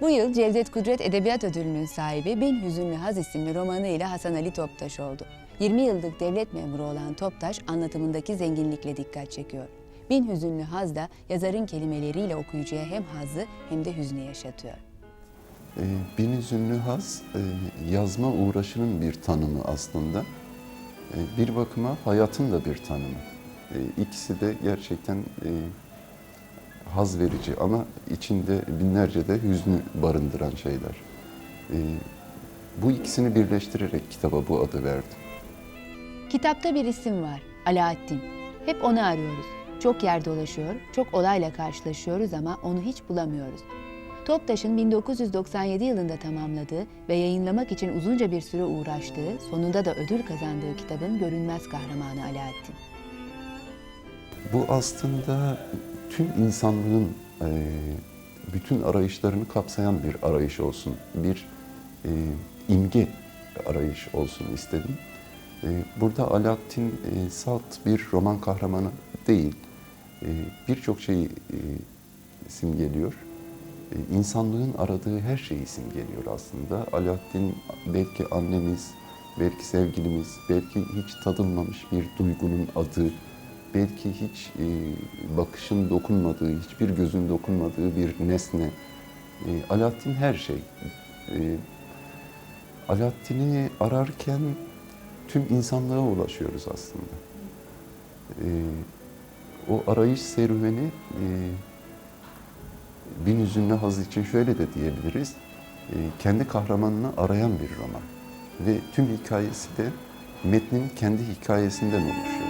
Bu yıl Cevdet Kudret Edebiyat Ödülü'nün sahibi Bin Hüzünlü Haz isimli romanı ile Hasan Ali Toptaş oldu. 20 yıllık devlet memuru olan Toptaş anlatımındaki zenginlikle dikkat çekiyor. Bin Hüzünlü Haz da yazarın kelimeleriyle okuyucuya hem hazzı hem de hüznü yaşatıyor. E, Bin Üzünlü Haz e, yazma uğraşının bir tanımı aslında. E, bir bakıma hayatın da bir tanımı. E, ikisi de gerçekten haz verici ama içinde binlerce de hüznü barındıran şeyler. E, bu ikisini birleştirerek kitaba bu adı verdim. Kitapta bir isim var, Alaaddin. Hep onu arıyoruz. Çok yer dolaşıyor, çok olayla karşılaşıyoruz ama onu hiç bulamıyoruz. Toptaş'ın 1997 yılında tamamladığı ve yayınlamak için uzunca bir süre uğraştığı, sonunda da ödül kazandığı kitabın görünmez kahramanı Alaaddin. Bu aslında tüm insanlığın e, bütün arayışlarını kapsayan bir arayış olsun, bir e, imge arayış olsun istedim. E, burada Alaaddin e, salt bir roman kahramanı değil, e, birçok şeyi e, simgeliyor. E, insanlığın aradığı her şeyi simgeliyor aslında. Alaaddin belki annemiz, belki sevgilimiz, belki hiç tadılmamış bir duygunun adı, belki hiç e, bakışın dokunmadığı, hiçbir gözün dokunmadığı bir nesne. E, Alaaddin her şey. E, Alaaddin'i ararken tüm insanlığa ulaşıyoruz aslında. E, o arayış serüveni e, Bin Üzünlü Haz için şöyle de diyebiliriz. E, kendi kahramanını arayan bir roman. Ve tüm hikayesi de metnin kendi hikayesinden oluşuyor.